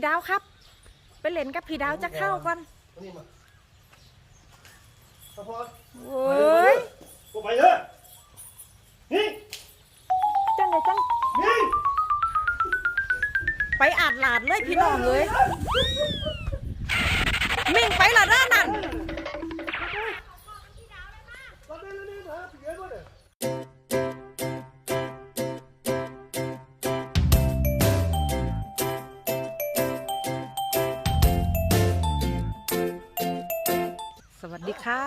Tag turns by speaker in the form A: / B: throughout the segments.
A: พี่ดาวครับ ไปเล่นกับพี่ดาวจะเข้าก่อน
B: เอานี่มาพอพอ
A: โอ้ย
B: กูไปเลยนี่
A: จังเลยจัง
B: นี่
A: ไปอาดหลาดเลยพี่น้องเลยมิ่งไปละด้านนั่ ค่ะ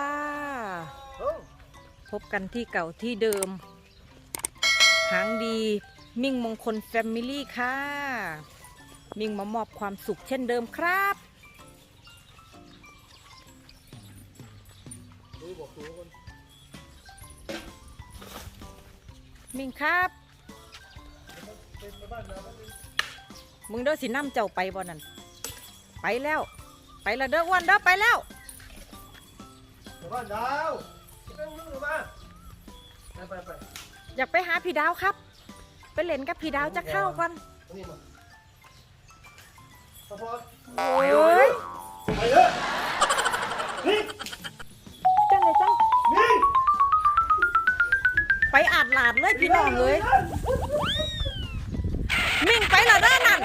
A: พบกันที่เก่าที่เดิม หางดีมิ่งมงคลแฟมิลี่ค่ะ มิ่งมามอบความสุขเช่นเดิมครับมิ่งครับ
B: มึ
A: งเด้อสิน้ำเจ้าไปบ่นั่นไปแล้ว ไปละเด้อวันเด้อไปแล้ว
B: ไปบ้านดาวไปนึกหรือมาไปไปไป
A: อยากไปหาพี่ดาวครับ ไปเล่นกับพี่ดาวจะเข้าก่อน
B: เอานี่มาพอพอ
A: โอ้ย
B: กูไปเลยนี่
A: จังเลยจัง
B: นี่
A: ไปอาดหลาดเลยพี่น้องเลยมิ่งไปและเด้อนั่น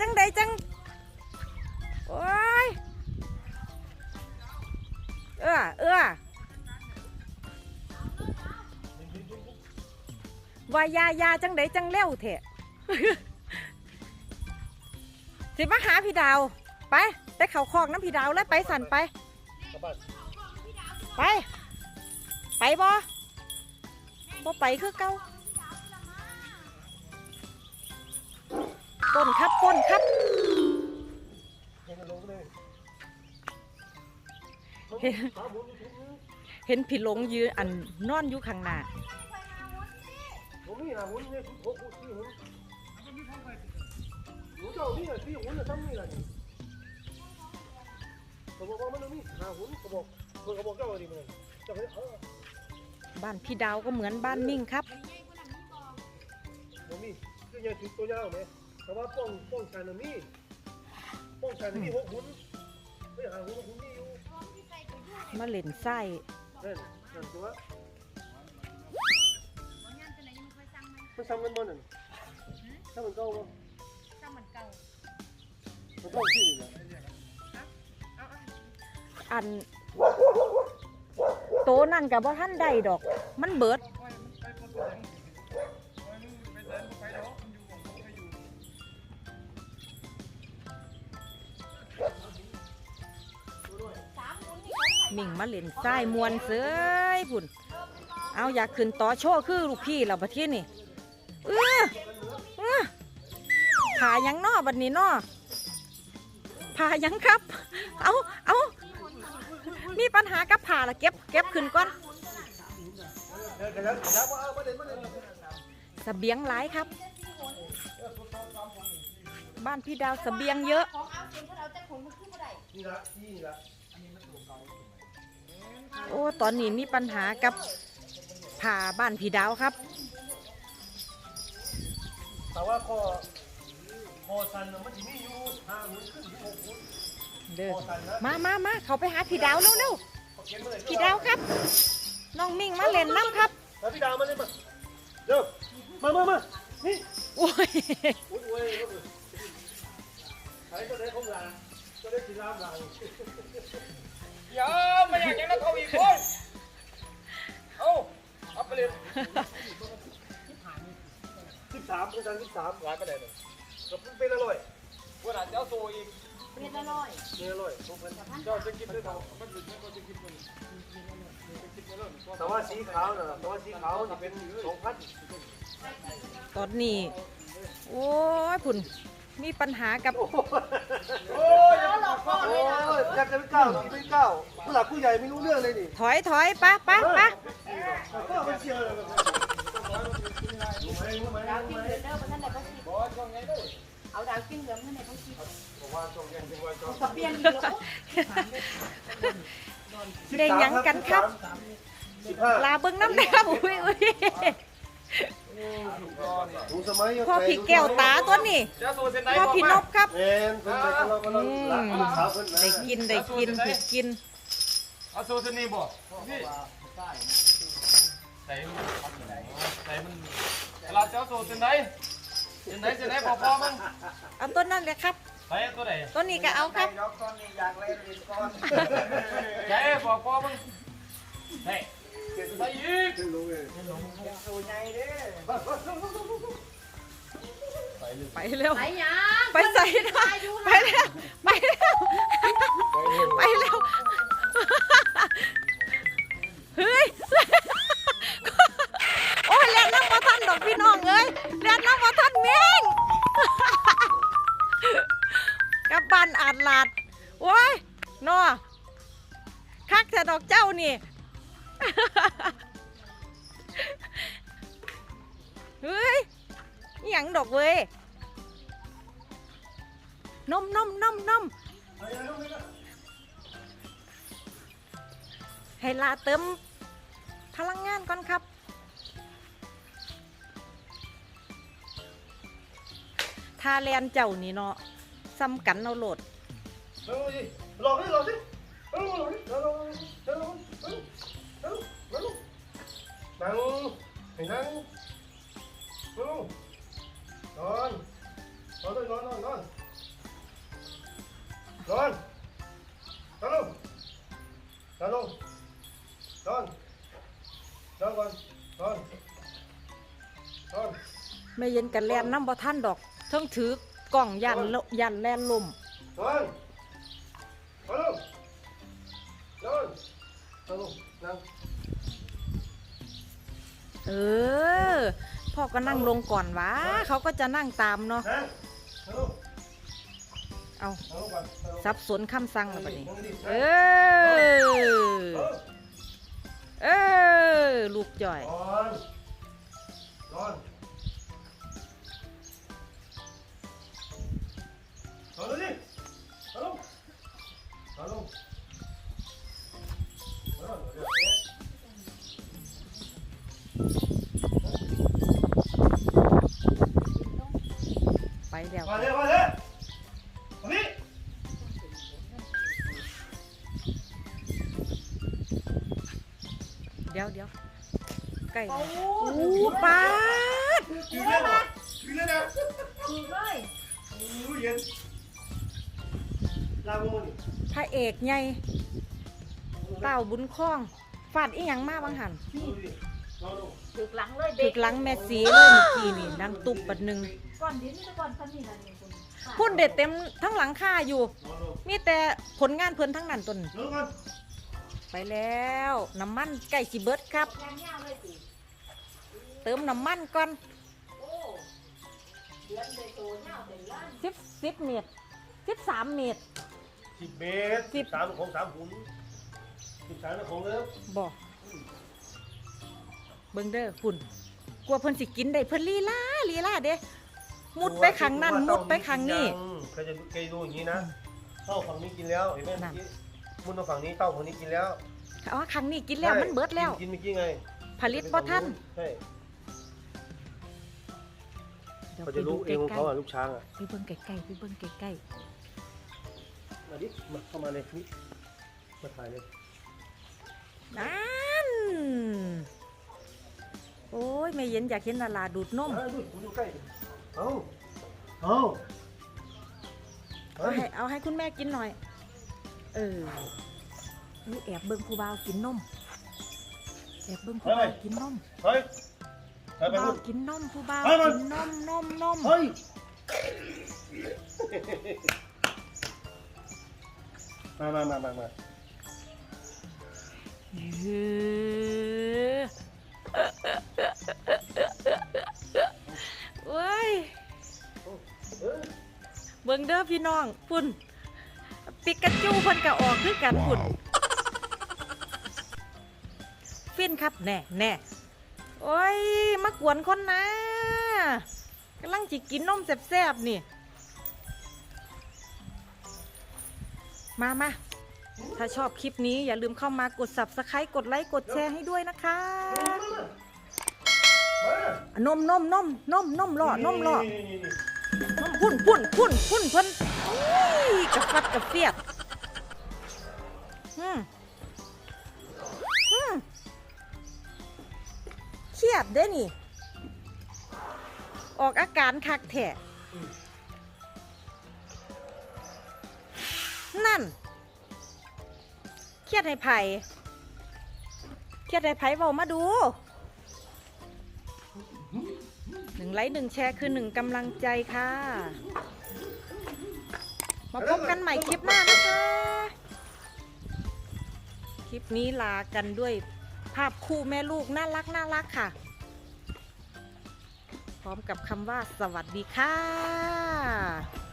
A: จังใดจัง โอ้ย เออเออวายายาจังใดจังเร็วเถอะสิมาหาพี่ดาว ไปแต่เขาคอกน้ำพี่ดาวแล้วไปสั่นไป ไป ไปบ่บ่ไปคือเก่า ป้นครับป้นครับ
B: เห็
A: น
B: ขาหมุนอยู่ทุกมือ
A: เห็นพี่หลงยืนอันนอนอยู่ข้างหน้า
B: ผมนี่นะหมุนเนี่ยทุกหกทุกที่หมุนหนูเจ้านี่น่ะที่หมุนน่ะซ้ำนี่น่ะนี่เขาบอกว่ามันมีหาหมุนเขาบอกเพิ่นเขาบอกเจ้าน
A: พี่ดาวก็เหมือนบ้านมิ่งครับ
B: มีตัวยาวไหม แต่ว่าป้องป้องกันน่ะมีป้องกันน่ะมีหกหมุนไม่หาหมุนหมุนนี่อยู่
A: มาเล่นไส้
B: นั่นนั่นตัวมันซ้ำกันบ่นั่นถ้ามันเก่าบ่มันเก่าที่นี่แหละ
A: อันโตนั่นกับว่าท่านใดดอก มันเบิด มิ่งมาเล่นไส้มวนเสยพุ่น เอาอยากขึ้นต่อโชว์คือลูกพี่เราประเทศนี่เออเออผายังนอบัดนี้นอผายังครับ เอาเอามีปัญหากับผาละเก็บ เก็บขึ้นก่อน
B: เดี๋ยวเบี
A: ยงหลายครับ บ้านพี่ดาวสเบียงเยอะ
B: นี่ละนี่ละ
A: โอ้ตอนนี้มีปัญหากับผ่าบ้านพี่ดาวครับ
B: แต่ว่าคอคอสันน่ะมันจะมีอยู่ห้าหมุนขึ้นที่หกหมุน
A: เด้อ มามามาเขาไปหาพี่ดาวเร็วเร็ว
B: เขาเขียนมาเลย
A: ๆพี่ดาวครับ น้องมิ่งมาเล่นน้ำครับ
B: แล้วพี่ดาวมาเลยมาเดี๋ยวมามามานี่
A: โอ้ย
B: อุ้ยอุ้ยใช้ตัวไหนของหลานตัวไหนสีรามหลาน
C: เดี๋ยวไม่อยากยังนักเขาอีกคนเอาเอาไปเลย
B: สิบสามเป็นการสิบสาม
C: ร้านไปไหนเลย
B: กับเป็นอร่อย
C: วันหลังจะเอาโซอีก
B: เป็นอร่อยพวกมัน
C: เจ้าจะกินได้เท่ามันหลุดไม่ก็จะกินมันจะกินไม่เลิก
B: แต่ว่าสีขาวน่ะแต่ว่าสีขาวนี่เป็นสองพัน
A: ตอนนี้ โอ้ยพุ่น มีปัญหากับ
B: โอ้
C: โอ้ยอย่าหลอกพ่อ
B: โหอยากจะเป็นเก้ากินเป็นเก้าผู้หลักผู้ใหญ่ไม่รู้เรื่องเลยนี่
A: ถอยถอยปะปะปะ
B: ก็มันเชียร์เลยรู้ไหมรู้ไหม
D: ดาวกิ้งเหลืองเด้อมันนั่นแหละก็คิด
C: บอกช่วงไงด้วย
D: เอาดาวกิ้งเหลืองนั่นแหละก็คิด
B: บอกว่าตรงยังเป็นวันจอ
D: สเปียนอีกแล้ว
A: ได้หยังกันครับ
B: สิบห้า
A: ลาเบิ่งน้ำแดงอุ้ยอุ้ย
B: ถุงสมัย
A: พ่อพี่แก้วตาตัวนี้พ่อพี่นบครับได้กินได้กินผิดกิน
C: เอาสูตรนี้บ่พี่ใส่ใส่มันเลาเจ้าสูตนไหนจนไหนจนไหนพอพอมั้ง
A: เอาต้นนั่นเลยครับ
C: ไปตัวไหน
A: ต้นนี้ก็เอาครับ
C: ยกต้นนี้อยากเล่นก้อนใช่พอพอมั้งเฮ้ ยใส่อีก
B: ขึ้นลงเลย
A: ไปเร็ว
D: ไหนยัง
A: ไปใส่นะไปเร็ว ไปเร็ว ไปเร็ว เฮ้ย โอ้ยเรียนน้ำมาทันดอกพี่น้องเอ้ยเรียนน้ำมาทันเม่งกับบ้านอาดลาดโอ้ยนอคักแต่ดอกเจ้านี่ เฮ้ยอหยังดอกเว้ยนมนมนมนมให้ลาเติมพลังงานก่อนครับ ทาแลนเจ้านี่เนาะซ้ำกันเอาโหลด
B: ลองดิลองดิลองดิลองดิลองดิลองดิ นั่งให้นั่งลุงนอนนอนเลยนอนนอนนอนนอนนอนลงนอนลงนอนนอนก่อนนอนนอน
A: ไม่เย็นกันแลนน้ำบ่ท่านดอกเทั้งถือกล่องยันยันแลนลม
B: นอนนอนลงนอนนอนลงนง
A: เออ พ่อก็นั่งลงก่อนวะเขาก็จะนั่งตามเนาะ
B: นั่งนอนลง
A: เอา
B: นอนลงก่อนนอนลง
A: สับสนคำสั่งแล้วบัดนี้
B: นั่งดิ
A: เอ
B: นั่ง
A: อ
B: เออ
A: เออลูกจ่อย
B: นอนนอนน
A: ไปแล้ว
B: มาเลยมาเลยมานี่
A: เดี๋ยวเดี๋ยวใกล้
D: โอ้
A: แล้ว
D: โห
A: อู้ปาด
B: กินเลยนะกินเลยนะ
D: ถูกเลย
B: อู้เย็นลาบุญ
A: พระเอกใหญ่เต่าบุญคล้องฟาดอีหยังมาบางหัน
B: นี่นอนลง
D: ถูกหลังเลย
A: ถึ
D: เด็ก
A: กหลังแม่สีเลยเมื่อกี้นี่ดังตุบปัดหนึ่ง
D: ก่อนเดี๋ยวนี้ก่อนท่านนี่นะนี่คุณ
A: พุ่นเด็ดเต็มทั้งหลังค่าอยู่
B: นอนลง
A: มีแต่ผลงานเพิ่นทั้งนั้นตน
B: นอนก่อน
A: ไปแล้วน้ำมันใกล้สิเบิดครับ
D: ยางยาวเลยสิ
A: เติมน้ำมันก่อน
D: โอ้เดือนเลยโตยาวเป็นล้าน
A: สิบสิบเมตรสิบสามเมตร
B: สิบเมตรสิบ สามของสามหุ่นสิบสามของเลิฟ
A: บอก เบิ่งเด้อพุ่นกลัวเพิ่นสิกินได้เพิ่นลีลาลีลาเด้มุดไปข้างนั้นมุดไปข้างนี้
B: เคยจะเคยดูอย่างนี้นะเต้าฝั่งนี้กินแล้วเห็นไหม
A: นั่น
B: มุนมาฝั่งนี้เต้าฝั่งนี้กินแล้ว
A: อ๋อครั้งนี้กินแล้วมันเบิดแล้ว
B: กินเมื่อกี้ไง
A: ผลิตบ่ทัน
B: ใช่
A: เดี๋ยว
B: เขา
A: ไป
B: จะ
A: ดู
B: รู้
A: ใก
B: เองของ
A: ล้
B: เขาอะลูกช้างอะ
A: ๆไปเบิ่งใกล้ๆไปเบิ่งใกล้
B: มาดิมาเข้ามาเลยนี่มาถ่ายเลย
A: ๆนั่น โอ้ยแม่เย็นอยากเห็นดาราดูดนม
B: เอาดูผมอยู่ใกล้เอาเอา
A: เอาให้เอาให้คุณแม่กินหน่อย เออนี่แอบเบิ่งผู้บ่าวกินนม แอบเบิ่งผู้บ่าวกินนม
B: เฮ้ยไป
A: ผู้
B: ไป
A: บ่าว
B: นู่น
A: กินนมผู้บ่าว
B: ไปไป
A: กินนมนมนม
B: เฮ้ยมามามามามา
A: เออ เบิ่งเด้อพี่น้องพุ่นปิกาจูเพิ่นก็ออกคือกันพุ่นฟินครับแน่แน่โอ้ยมากวนคนนะกำลังจิกินนมแซ่บๆนี่ มามาถ้าชอบคลิปนี้อย่าลืมเข้ามากด subscribe กดไลค์กดแชร์ให้ด้วยนะคะ
B: มาน
A: มนมนมนมนมหล่อนมหล่อ
B: นี่นี่นี่
A: นม พุ่นพุ่นพุ่นพุ่นเพิ่นอุ้ยกระฟัดกระเฟียดอืมอืมเครียดเด้นี่ ออกอาการคักแท้นั่น เครียดให้ไผ่เครียดให้ไผ่เบามาดู งไลค์หนึ่งแชร์คือหนึ่งกำลังใจค่ะ มาพบกันใหม่คลิปหน้านะคะ คลิปนี้ลากันด้วยภาพคู่แม่ลูกน่ารักน่ารักค่ะ พร้อมกับคำว่าสวัสดีค่ะ